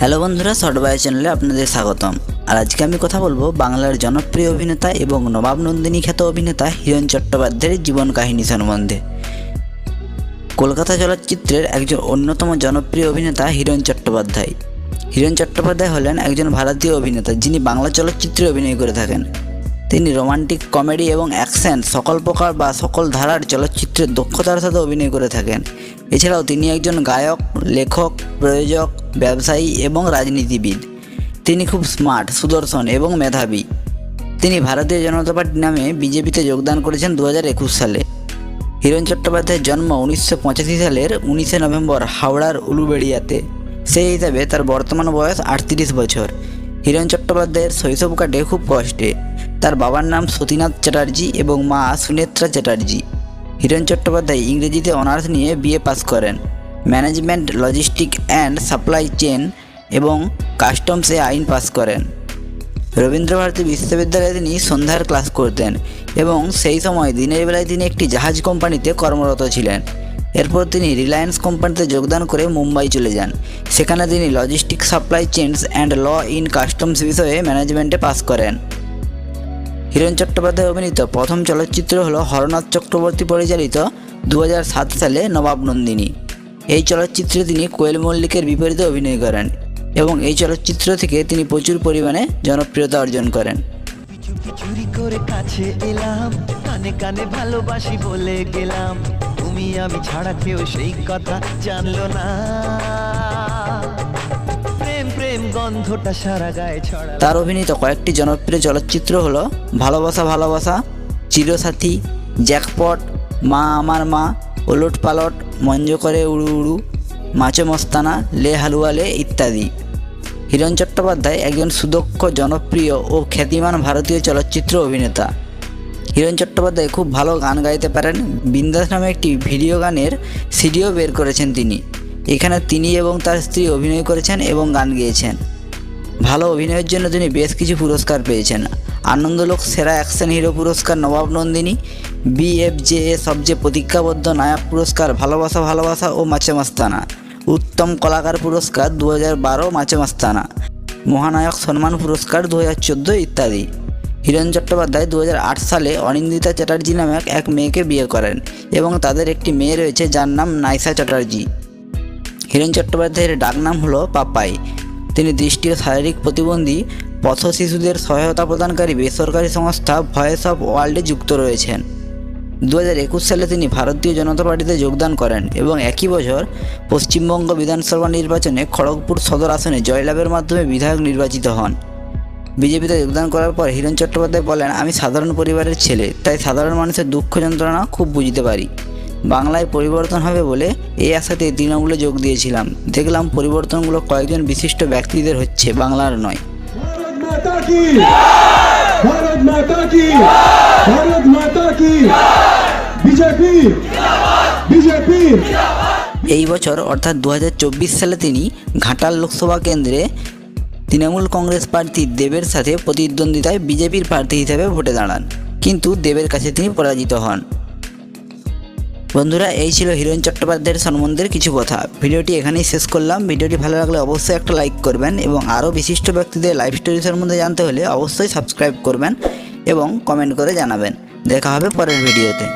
Hello বন্ধুরা short by চ্যানেলে আপনাদের স্বাগতম। আর আজকে আমি কথা বলব বাংলার জনপ্রিয় অভিনেতা এবং নবাব নন্দিনী খ্যাত অভিনেতা হিরণ চট্টোপাধ্যায়ের জীবন কাহিনী সম্বন্ধে। কলকাতা চলচ্চিত্রের একজন অন্যতম জনপ্রিয় অভিনেতা হিরণ চট্টোপাধ্যায়। হিরণ চট্টোপাধ্যায় হলেন একজন ভারতীয় অভিনেতা যিনি বাংলা চলচ্চিত্রে অভিনয় করে থাকেন। তিনি রোমান্টিক কমেডি এবং অ্যাকশন, সকল প্রকার বা সকল ধারার চলচ্চিত্রের দক্ষতার সাথে অভিনয় করে থাকেন। এছাড়াও তিনি একজন গায়ক, লেখক, প্রযোজক, ব্যবসায়ী এবং রাজনীতিবিদ। তিনি খুব স্মার্ট, সুদর্শন এবং মেধাবী। তিনি ভারতীয় জনতা পার্টি নামে বিজেপিতে যোগদান করেছেন দু হাজার একুশ সালে। হিরণ চট্টোপাধ্যায়ের জন্ম উনিশশো পঁচাশি সালের উনিশে নভেম্বর হাওড়ার উলুবেড়িয়াতে। সেই হিসাবে তার বর্তমান বয়স আটত্রিশ বছর। হিরণ চট্টোপাধ্যায়ের শৈশব কাটে খুব কষ্টে। তার বাবার নাম সতীনাথ চ্যাটার্জি এবং মা সুনেত্রা চ্যাটার্জি। হিরণ চট্টোপাধ্যায় ইংরেজিতে অনার্স নিয়ে বিএ পাস করেন। Management, logistic and supply chain এবং কাস্টমসে আইন পাস করেন। রবীন্দ্রভারতী বিশ্ববিদ্যালয়ে তিনি সন্ধ্যার ক্লাস করতেন এবং সেই সময় দিনের বেলায় তিনি একটি জাহাজ কোম্পানিতে কর্মরত ছিলেন। এরপর তিনি রিলায়েন্স কোম্পানিতে যোগদান করে মুম্বাই চলে যান। সেখানে তিনি logistic supply chains and law in customs বিষয়ে ম্যানেজমেন্টে পাস করেন। হিরণ চট্টোপাধ্যায় অভিনীত প্রথম চলচ্চিত্র হল হরনাথ চক্রবর্তী পরিচালিত দু হাজার সাত সালে নবাব নন্দিনী। এই চলচ্চিত্রে তিনি কোয়েল মল্লিকের বিপরীতে অভিনয় করেন এবং এই চলচ্চিত্র থেকে তিনি প্রচুর পরিমাণে জনপ্রিয়তা অর্জন করেন। চুরি করে কাছে এলাম, কানে কানে ভালোবাসি বলে গেলাম। তুমি আমি ছাড়া কেউ সেই কথা জানলো না। তার অভিনীত কয়েকটি জনপ্রিয় চলচ্চিত্র হলো ভালোবাসা ভালোবাসা, চিরসাথী, জ্যাকপট, মা আমার মা ওলট পালট মঞ্জ করে উড়ু উড়ু মাছে মস্তানা, লে হালুয়া লে ইত্যাদি। হিরণ চট্টোপাধ্যায় একজন সুদক্ষ, জনপ্রিয় ও খ্যাতিমান ভারতীয় চলচ্চিত্র অভিনেতা। হিরণ চট্টোপাধ্যায় খুব ভালো গান গাইতে পারেন। বিন্দাস নামে একটি ভিডিও গানের সিডিও বের করেছেন তিনি। এখানে তিনি এবং তার স্ত্রী অভিনয় করেছেন এবং গান গেয়েছেন। ভালো অভিনয়ের জন্য তিনি বেশ কিছু পুরস্কার পেয়েছেন। আনন্দলোক সেরা অ্যাকশন হিরো পুরস্কার নবাব নন্দিনী, বিএফজেএ সবচেয়ে প্রতিজ্ঞাবদ্ধ নায়ক পুরস্কার ভালোবাসা ভালোবাসা ও মাছে মাস্তানা। উত্তম কলাকার পুরস্কার দু হাজার বারো মাছে মাস্তানা। মহানায়ক সম্মান পুরস্কার দু হাজার চোদ্দ ইত্যাদি। হিরণ চট্টোপাধ্যায় দু হাজার আট সালে অনিন্দিতা চ্যাটার্জি নামক এক মেয়েকে বিয়ে করেন এবং তাদের একটি মেয়ে রয়েছে যার নাম নাইসা চ্যাটার্জি। হিরণ চট্টোপাধ্যায়ের ডাকনাম হলো পাপাই তিনি দৃষ্টি ও শারীরিক প্রতিবন্ধী, পথ শিশুদের সহায়তা প্রদানকারী বেসরকারি সংস্থা ভয়েস অফ ওয়ার্ল্ডে যুক্ত রয়েছেন। দু একুশ সালে তিনি ভারতীয় জনতা পার্টিতে যোগদান করেন এবং একই বছর পশ্চিমবঙ্গ বিধানসভা নির্বাচনে খড়গপুর সদর আসনে জয়লাভের মাধ্যমে বিধায়ক নির্বাচিত হন। বিজেপিতে যোগদান করার পর হিরণ চট্টোপাধ্যায় বলেন, আমি সাধারণ পরিবারের ছেলে, তাই সাধারণ মানুষের দুঃখ যন্ত্রণা খুব বুঝতে পারি। বাংলায় পরিবর্তন হবে বলে এই আশাতে তৃণমূলে যোগ দিয়েছিলাম। দেখলাম পরিবর্তনগুলো কয়েকজন বিশিষ্ট ব্যক্তিদের হচ্ছে বাংলার নয়। এই বছর অর্থাৎ দু হাজার চব্বিশ সালে তিনি ঘাটাল লোকসভা কেন্দ্রে তৃণমূল কংগ্রেস প্রার্থী দেবের সাথে প্রতিদ্বন্দ্বিতায় বিজেপির প্রার্থী হিসেবে ভোটে দাঁড়ান। কিন্তু দেবের কাছে তিনি পরাজিত হন। বন্ধুরা, এই ছিল হিরোইন চট্টোপাধ্যায়ের সম্বন্ধের কিছু কথা। ভিডিওটি এখানেই শেষ করলাম। ভিডিওটি ভালো লাগলে অবশ্যই একটা লাইক করবেন এবং আরও বিশিষ্ট ব্যক্তিদের লাইফ স্টোরি সম্বন্ধে জানতে হলে অবশ্যই সাবস্ক্রাইব করবেন এবং কমেন্ট করে জানাবেন। দেখা হবে পরের ভিডিওতে।